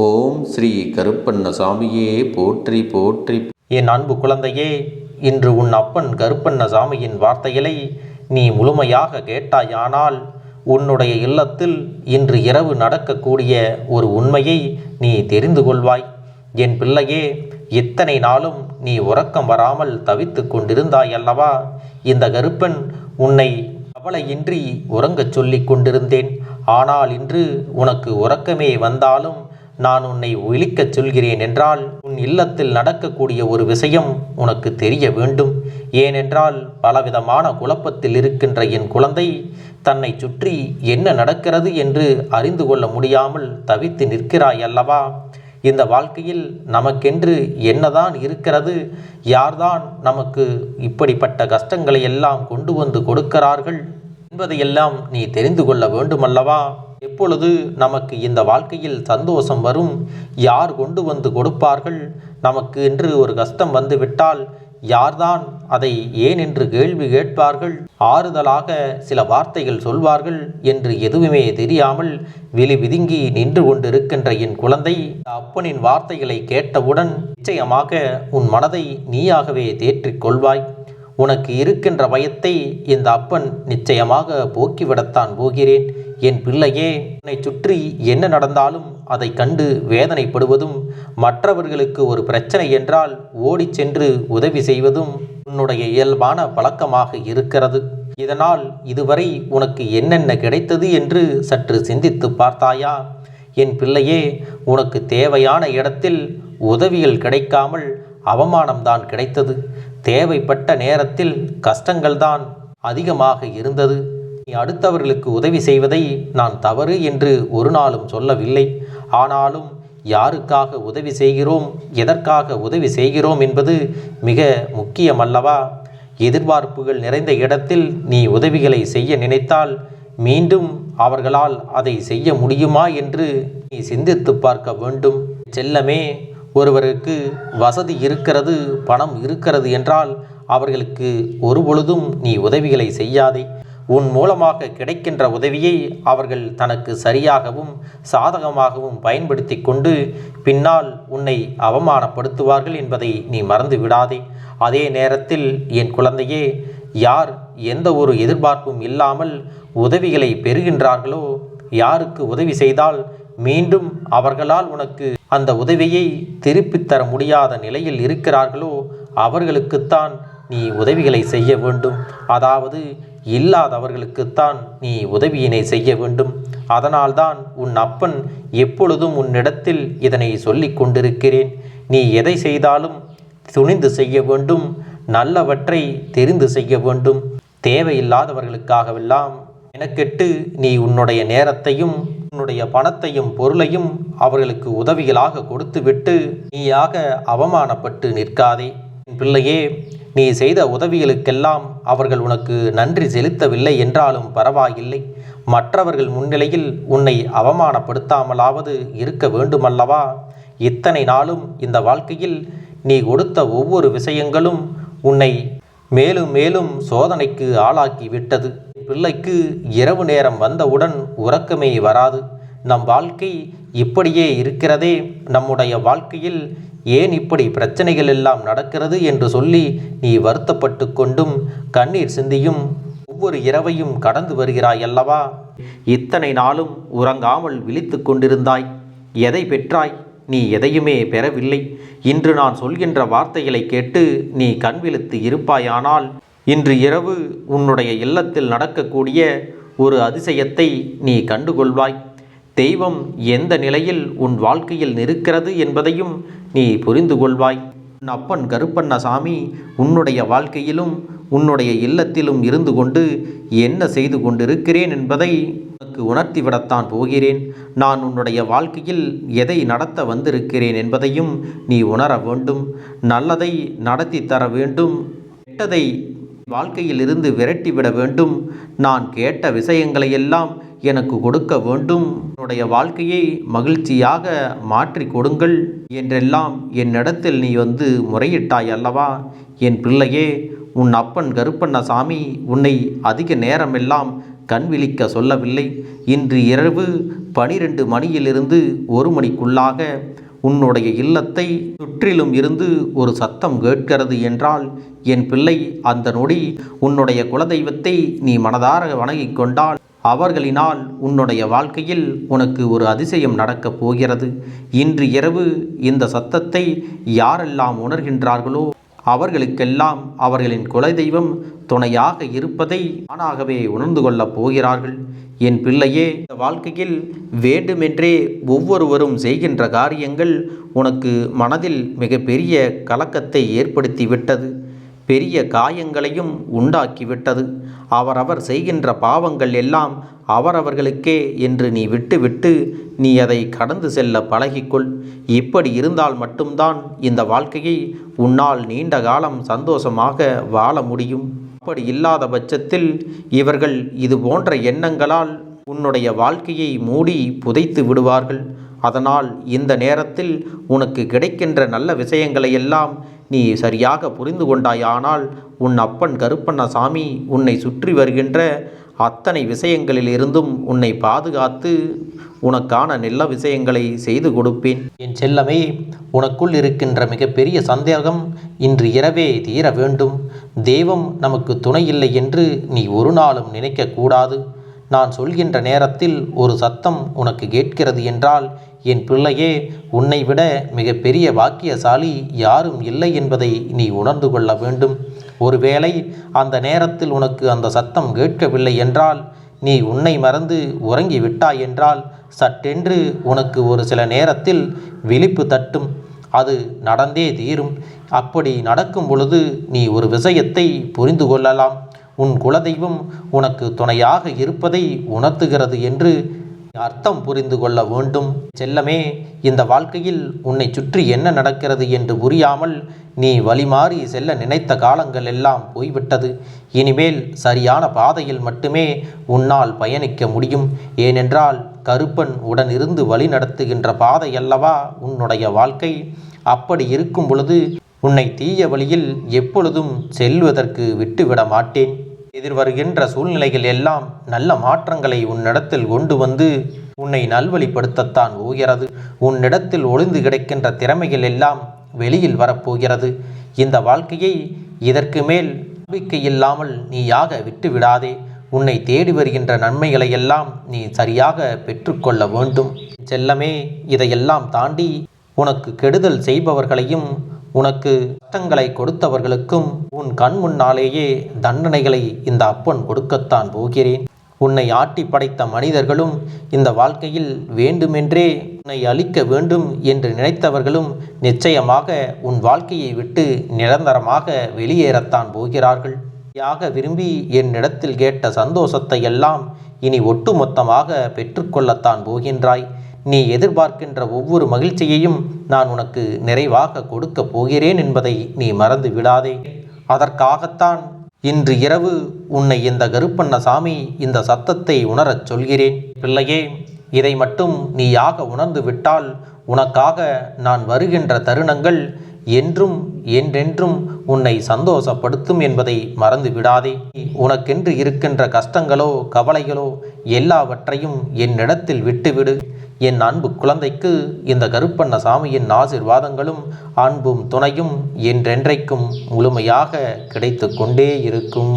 ஓம் ஸ்ரீ கருப்பண்ணசாமியே போற்றி போற்றி. என் அன்பு குழந்தையே இன்று உன் அப்பன் கருப்பண்ணசாமியின் வார்த்தைகளை நீ முழுமையாக கேட்டாயானால் உன்னுடைய இல்லத்தில் இன்று இரவு நடக்கக்கூடிய ஒரு உண்மையை நீ தெரிந்து கொள்வாய். என் பிள்ளையே இத்தனை நாளும் நீ உறக்கம் வராமல் தவித்து கொண்டிருந்தாய் அல்லவா இந்த கருப்பன் உன்னை கவலையின்றி உறங்கச் சொல்லிக் கொண்டிருந்தேன். ஆனால் இன்று உனக்கு உறக்கமே வந்தாலும் நான் உன்னை ஒழிக்கச் சொல்கிறேன் என்றால் உன் இல்லத்தில் நடக்கக்கூடிய ஒரு விஷயம் உனக்கு தெரிய வேண்டும். ஏனென்றால் பலவிதமான குழப்பத்தில் இருக்கின்ற என் குழந்தை தன்னை சுற்றி என்ன நடக்கிறது என்று அறிந்து கொள்ள முடியாமல் தவித்து நிற்கிறாய் அல்லவா? இந்த வாழ்க்கையில் நமக்கென்று என்னதான் இருக்கிறது யார்தான் நமக்கு இப்படிப்பட்ட கஷ்டங்களை எல்லாம் கொண்டு வந்து கொடுக்கிறார்கள் என்பதையெல்லாம் நீ தெரிந்து கொள்ள வேண்டுமல்லவா? எப்பொழுது நமக்கு இந்த வாழ்க்கையில் சந்தோஷம் வரும்? யார் கொண்டு வந்து கொடுப்பார்கள்? நமக்கு என்று ஒரு கஷ்டம் வந்துவிட்டால் யார்தான் அதை ஏன் என்று கேள்வி கேட்பார்கள்? ஆறுதலாக சில வார்த்தைகள் சொல்வார்கள் என்று எதுவுமே தெரியாமல் வெளி விதுங்கி நின்று கொண்டிருக்கின்ற என் குழந்தை அப்பனின் வார்த்தைகளை கேட்டவுடன் நிச்சயமாக உன் மனதை நீயாகவே தேற்றிக் கொள்வாய். உனக்கு இருக்கின்ற பயத்தை இந்த அப்பன் நிச்சயமாக போக்கிவிடத்தான் போகிறேன். என் பிள்ளையே உன்னை சுற்றி என்ன நடந்தாலும் அதை கண்டு வேதனைப்படுவதும் மற்றவர்களுக்கு ஒரு பிரச்சனை என்றால் ஓடிச் சென்று உதவி செய்வதும் உன்னுடைய இயல்பான பழக்கமாக இருக்கிறது. இதனால் இதுவரை உனக்கு என்னென்ன கிடைத்தது என்று சற்று சிந்தித்து பார்த்தாயா? என் பிள்ளையே உனக்கு தேவையான இடத்தில் உதவிகள் கிடைக்காமல் அவமானம்தான் கிடைத்தது. தேவைப்பட்ட நேரத்தில் கஷ்டங்கள்தான் அதிகமாக இருந்தது. அடுத்தவர்களுக்கு உதவி செய்வதை நான் தவறு என்று ஒரு நாளும் சொல்லவில்லை. ஆனாலும் யாருக்காக உதவி செய்கிறோம் எதற்காக உதவி செய்கிறோம் என்பது மிக முக்கியமல்லவா? எதிர்பார்ப்புகள் நிறைந்த இடத்தில் நீ உதவிகளை செய்ய நினைத்தால் மீண்டும் அவர்களால் அதை செய்ய முடியுமா என்று நீ சிந்தித்து பார்க்க வேண்டும். செல்லமே ஒருவருக்கு வசதி இருக்கிறது பணம் இருக்கிறது என்றால் அவர்களுக்கு ஒருபொழுதும் நீ உதவிகளை செய்யாதே. உன் மூலமாக கிடைக்கின்ற உதவியை அவர்கள் தனக்கு சரியாகவும் சாதகமாகவும் பயன்படுத்தி கொண்டு பின்னால் உன்னை அவமானப்படுத்துவார்கள் என்பதை நீ மறந்து விடாதே. அதே நேரத்தில் என் குழந்தையே யார் எந்த ஒரு எதிர்பார்ப்பும் இல்லாமல் உதவிகளை பெறுகின்றார்களோ யாருக்கு உதவி செய்தால் மீண்டும் அவர்களால் உனக்கு அந்த உதவியை திருப்பித் தர முடியாத நிலையில் இருக்கிறார்களோ அவர்களுக்குத்தான் நீ உதவிகளை செய்ய வேண்டும். அதாவது இல்லாதவர்களுக்குத்தான் நீ உதவியினை செய்ய வேண்டும். அதனால்தான் உன் அப்பன் எப்பொழுதும் உன்னிடத்தில் இதனை சொல்லிக் கொண்டிருக்கிறேன். நீ எதை செய்தாலும் துணிந்து செய்ய வேண்டும். நல்லவற்றை தெரிந்து செய்ய வேண்டும். தேவையில்லாதவர்களுக்காகவெல்லாம் எனக்கெட்டு நீ உன்னுடைய நேரத்தையும் உன்னுடைய பணத்தையும் பொருளையும் அவர்களுக்கு உதவிகளாக கொடுத்துவிட்டு நீயாக அவமானப்பட்டு நிற்காதே. என் பிள்ளையே நீ செய்த உதவிகளுக்கெல்லாம் அவர்கள் உனக்கு நன்றி செலுத்தவில்லை என்றாலும் பரவாயில்லை. மற்றவர்கள் முன்னிலையில் உன்னை அவமானப்படுத்தாமலாவது இருக்க வேண்டுமல்லவா? இத்தனை நாளும் இந்த வாழ்க்கையில் நீ கொடுத்த ஒவ்வொரு விஷயங்களும் உன்னை மேலும் மேலும் சோதனைக்கு ஆளாக்கி விட்டது. பிள்ளைக்கு இரவு நேரம் வந்தவுடன் உறக்கமே வராது. நம் வாழ்க்கை இப்படியே இருக்கிறதே. நம்முடைய வாழ்க்கையில் ஏன் இப்படி பிரச்சனைகள் எல்லாம் நடக்கிறது என்று சொல்லி நீ வருத்தப்பட்டு கொண்டும் கண்ணீர் சிந்தியும் ஒவ்வொரு இரவையும் கடந்து வருகிறாய் அல்லவா? இத்தனை நாளும் உறங்காமல் விழித்து கொண்டிருந்தாய். எதை பெற்றாய்? நீ எதையுமே பெறவில்லை. இன்று நான் சொல்கின்ற வார்த்தைகளை கேட்டு நீ கண் விழித்து இருப்பாயானால் இன்று இரவு உன்னுடைய இல்லத்தில் நடக்கக்கூடிய ஒரு அதிசயத்தை நீ கண்டுகொள்வாய். தெய்வம் எந்த நிலையில் உன் வாழ்க்கையில் நிற்கிறது என்பதையும் நீ புரிந்து கொள்வாய். உன் அப்பன் கருப்பண்ணசாமி உன்னுடைய வாழ்க்கையிலும் உன்னுடைய இல்லத்திலும் இருந்து கொண்டு என்ன செய்து கொண்டிருக்கிறேன் என்பதை உனக்கு உணர்த்திவிடத்தான் போகிறேன். நான் உன்னுடைய வாழ்க்கையில் எதை நடத்த வந்திருக்கிறேன் என்பதையும் நீ உணர வேண்டும். நல்லதை நடத்தி தர வேண்டும். கெட்டதை வாழ்க்கையில் இருந்து விரட்டிவிட வேண்டும். நான் கேட்ட விஷயங்களையெல்லாம் எனக்கு கொடுக்க வேண்டும். என்னுடைய வாழ்க்கையை மகிழ்ச்சியாக மாற்றி கொடுங்கள். என்றெல்லாம் என்னிடத்தில் நீ வந்து முறையிட்டாய் அல்லவா? என் பிள்ளையே உன் அப்பன் கருப்பண்ணசாமி உன்னை அதிக நேரமெல்லாம் கண் விழிக்க சொல்லவில்லை. இன்று இரவு பனிரெண்டு மணியிலிருந்து ஒரு மணிக்குள்ளாக உன்னுடைய இல்லத்தை சுற்றிலும் இருந்து ஒரு சத்தம் கேட்கிறது என்றால் என் பிள்ளை அந்த நொடி உன்னுடைய குலதெய்வத்தை நீ மனதார வணங்கிக் கொண்டால் அவர்களினால் உன்னுடைய வாழ்க்கையில் உனக்கு ஒரு அதிசயம் நடக்கப் போகிறது. இன்று இரவு இந்த சத்தத்தை யாரெல்லாம் உணர்கின்றார்களோ அவர்களுக்கெல்லாம் அவர்களின் குலதெய்வம் துணையாக இருப்பதை தானாகவே உணர்ந்து கொள்ளப் போகிறார்கள். என் பிள்ளையே இந்த வாழ்க்கையில் வேண்டுமென்றே ஒவ்வொருவரும் செய்கின்ற காரியங்கள் உனக்கு மனதில் மிகப்பெரிய கலக்கத்தை ஏற்படுத்திவிட்டது. பெரிய காயங்களையும் உண்டாக்கிவிட்டது. அவரவர் செய்கின்ற பாவங்கள் எல்லாம் அவரவர்களுக்கே என்று நீ விட்டுவிட்டு நீ அதை கடந்து செல்ல பழகிக்கொள். இப்படி இருந்தால் மட்டும்தான் இந்த வாழ்க்கையை உன்னால் நீண்ட காலம் சந்தோஷமாக வாழ முடியும். அப்படி இல்லாத பட்சத்தில் இவர்கள் இது போன்ற எண்ணங்களால் உன்னுடைய வாழ்க்கையை மூடி புதைத்து விடுவார்கள். அதனால் இந்த நேரத்தில் உனக்கு கிடைக்கின்ற நல்ல விஷயங்களை எல்லாம் நீ சரியாக புரிந்து கொண்டாயானால் உன் அப்பன் கருப்பண்ணசாமி உன்னை சுற்றி வருகின்ற அத்தனை விஷயங்களில் இருந்தும் உன்னை பாதுகாத்து உனக்கான நல்ல விஷயங்களை செய்து கொடுப்பேன். என் செல்லமே உனக்குள் இருக்கின்ற மிகப்பெரிய சந்தேகம் இன்று இரவே தீர வேண்டும். தெய்வம் நமக்கு துணை இல்லை என்று நீ ஒரு நாளும் நினைக்கக்கூடாது. நான் சொல்கின்ற நேரத்தில் ஒரு சத்தம் உனக்கு கேட்கிறது என்றால் என் பிள்ளையே உன்னை விட மிகப்பெரிய பாக்கியசாலி யாரும் இல்லை என்பதை நீ உணர்ந்து கொள்ள வேண்டும். ஒருவேளை அந்த நேரத்தில் உனக்கு அந்த சத்தம் கேட்கவில்லை என்றால் நீ உன்னை மறந்து உறங்கி விட்டாய் என்றால் சட்டென்று உனக்கு ஒரு சில நேரத்தில் விழிப்பு தட்டும். அது நடந்தே தீரும். அப்படி நடக்கும் பொழுது நீ ஒரு விஷயத்தை புரிந்து கொள்ளலாம். உன் குலதெய்வம் உனக்கு துணையாக இருப்பதை உணர்த்துகிறது என்று அர்த்தம் புரிந்து கொள்ள வேண்டும். செல்லமே இந்த வாழ்க்கையில் உன்னை சுற்றி என்ன நடக்கிறது என்று புரியாமல் நீ வழிமாறி செல்ல நினைத்த காலங்கள் எல்லாம் போய்விட்டது. இனிமேல் சரியான பாதையில் மட்டுமே உன்னால் பயணிக்க முடியும். ஏனென்றால் கருப்பன் உடனிருந்து வழி நடத்துகின்ற பாதை அல்லவா உன்னுடைய வாழ்க்கை? அப்படி இருக்கும் பொழுது உன்னை தீய வழியில் எப்பொழுதும் செல்வதற்கு விட்டுவிட மாட்டேன். எதிர்வருகின்ற சூழ்நிலைகள் எல்லாம் நல்ல மாற்றங்களை உன்னிடத்தில் கொண்டு வந்து உன்னை நல்வழிப்படுத்தத்தான் போகிறது. உன்னிடத்தில் ஒளிந்து கிடக்கின்ற திறமைகள் எல்லாம் வெளியில் வரப்போகிறது. இந்த வாழ்க்கையை இதற்கு மேல் நம்பிக்கை இல்லாமல் நீயாக விட்டுவிடாதே. உன்னை தேடி வருகின்ற நன்மைகளை எல்லாம் நீ சரியாக பெற்றுக்கொள்ள வேண்டும். செல்லமே இதையெல்லாம் தாண்டி உனக்கு கெடுதல் செய்பவர்களையும் உனக்கு கஷ்டங்களை கொடுத்தவர்களுக்கும் உன் கண் முன்னாலேயே தண்டனைகளை இந்த அப்பன் கொடுக்கத்தான் போகிறேன். உன்னை ஆட்டி படைத்த மனிதர்களும் இந்த வாழ்க்கையில் வேண்டுமென்றே உன்னை அழிக்க வேண்டும் என்று நினைத்தவர்களும் நிச்சயமாக உன் வாழ்க்கையை விட்டு நிரந்தரமாக வெளியேறத்தான் போகிறார்கள். யாக விரும்பி என்னிடத்தில் கேட்ட சந்தோஷத்தை எல்லாம் இனி ஒட்டுமொத்தமாக பெற்றுக்கொள்ளத்தான் போகின்றாய். நீ எதிர்பார்க்கின்ற ஒவ்வொரு மகிழ்ச்சியையும் நான் உனக்கு நிறைவாக கொடுக்கப் போகிறேன் என்பதை நீ மறந்து விடாதே. அதற்காகத்தான் இன்று இரவு உன்னை இந்த கருப்பண்ணசாமி இந்த சத்தத்தை உணரச் சொல்கிறேன். பிள்ளையே இதை மட்டும் நீயாக உணர்ந்து விட்டால் உனக்காக நான் வருகின்ற தருணங்கள் என்றும் என்றென்றும் உன்னை சந்தோஷப்படுத்தும் என்பதை மறந்து விடாதே. உனக்கென்று இருக்கின்ற கஷ்டங்களோ கவலைகளோ எல்லாவற்றையும் என்னிடத்தில் விட்டுவிடு. என் அன்பு குழந்தைக்கு இந்த கருப்பண்ண சாமியின் ஆசிர்வாதங்களும் அன்பும் துணையும் என்றென்றைக்கும் முழுமையாக கிடைத்து கொண்டே இருக்கும்.